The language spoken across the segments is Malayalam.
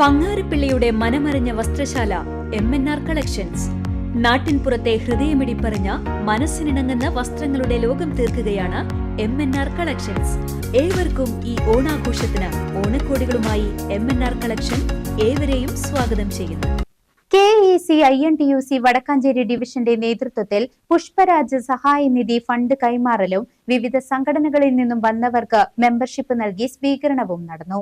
പങ്ങാരപ്പിള്ളിയുടെ മനമറിഞ്ഞ വസ്ത്രശാല എം എൻ ആർ കളക്ഷൻസ് നാട്ടിൻപുറത്തെ ഹൃദയമിടിപ്പറിഞ്ഞ മനസ്സിനിണങ്ങുന്ന വസ്ത്രങ്ങളുടെ ലോകം തീർക്കുകയാണ് എം എൻ ആർ കളക്ഷൻസ് ഏവർക്കും ഈ ഓണാഘോഷത്തിന് ഓണക്കോടികളുമായി എം എൻ ആർ കളക്ഷൻ ഏവരെയും സ്വാഗതം ചെയ്യുന്നു. K E C I N T U C Vadakkanchery ഡിവിഷന്റെ നേതൃത്വത്തിൽ പുഷ്പരാജ് സഹായനിധി ഫണ്ട് കൈമാറലും വിവിധ സംഘടനകളിൽ നിന്നും വന്നവർക്ക് മെമ്പർഷിപ്പ് നൽകി സ്വീകരണവും നടന്നു.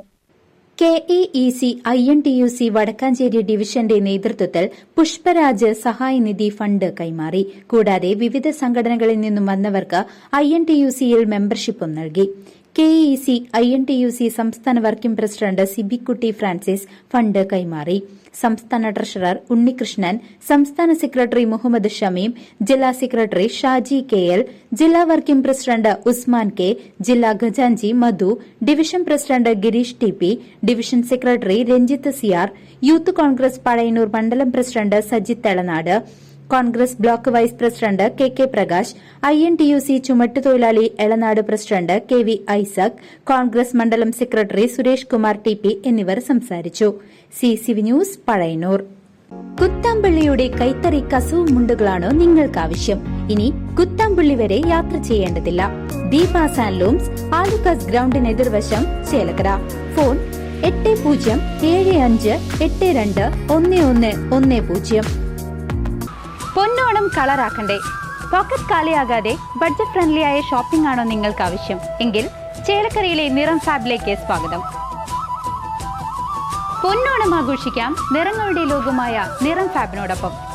K E E C I N T U C Vadakkanchery ഡിവിഷന്റെ നേതൃത്വത്തിൽ പുഷ്പരാജ് സഹായനിധി ഫണ്ട് കൈമാറി. കൂടാതെ വിവിധ സംഘടനകളിൽ നിന്നും വന്നവർക്ക് ഐ എൻ ടി യു സിയിൽ മെമ്പർഷിപ്പും നൽകി. K E C I N T U C സംസ്ഥാന working president Sibikutty Francis fund കൈമാറി. സംസ്ഥാന ട്രഷറർ ഉണ്ണികൃഷ്ണൻ സംസ്ഥാന സെക്രട്ടറി മുഹമ്മദ് ഷമീം ജില്ലാ സെക്രട്ടറി ഷാജി കെ എൽ ജില്ലാ വർക്കിംഗ് പ്രസിഡന്റ് ഉസ്മാൻ കെ ജില്ലാ ഖജാൻജി Madhu division president Girish T P division secretary Ranjith Siyar youth Congress Pazhayannur മണ്ഡലം president Sajith Thelanad Congress block vice president K K Prakash I N T U C ചുമട്ടുതൊഴിലാളി Elanad president K V Isaac Congress മണ്ഡലം secretary Suresh Kumar T P എന്നിവർ സംസാരിച്ചു. C news Pazhayannur. കുത്താമ്പള്ളിയുടെ കൈത്തറി കസവ് മുണ്ടുകളാണോ നിങ്ങൾക്ക് ആവശ്യം ഇനി കുത്താമ്പള്ളി വരെ യാത്ര ചെയ്യേണ്ടതില്ല. ദീപാസ് ആൻഡ് ലൂംസ് ആലുക്കാസ് ഗ്രൗണ്ടിന് എതിർവശം ചേലക്കര. ഫോൺ എട്ട് പൂജ്യം ഏഴ് അഞ്ച് എട്ട് രണ്ട് ഒന്ന് ഒന്ന് ഒന്ന് പൂജ്യം. പൊന്നോണം കളറാക്കണ്ടേ. പോക്കറ്റ് കാലിയാകാതെ ബഡ്ജറ്റ് ഫ്രണ്ട്ലി ആയ ഷോപ്പിംഗ് ആണോ നിങ്ങൾക്ക് ആവശ്യം എങ്കിൽ ചേലക്കരയിലെ നിറം ഫാബിലേക്ക് സ്വാഗതം. പൊന്നോണം ആഘോഷിക്കാം നിറങ്ങളുടെ ലോകമായ നിറം ഫാബിനോടൊപ്പം.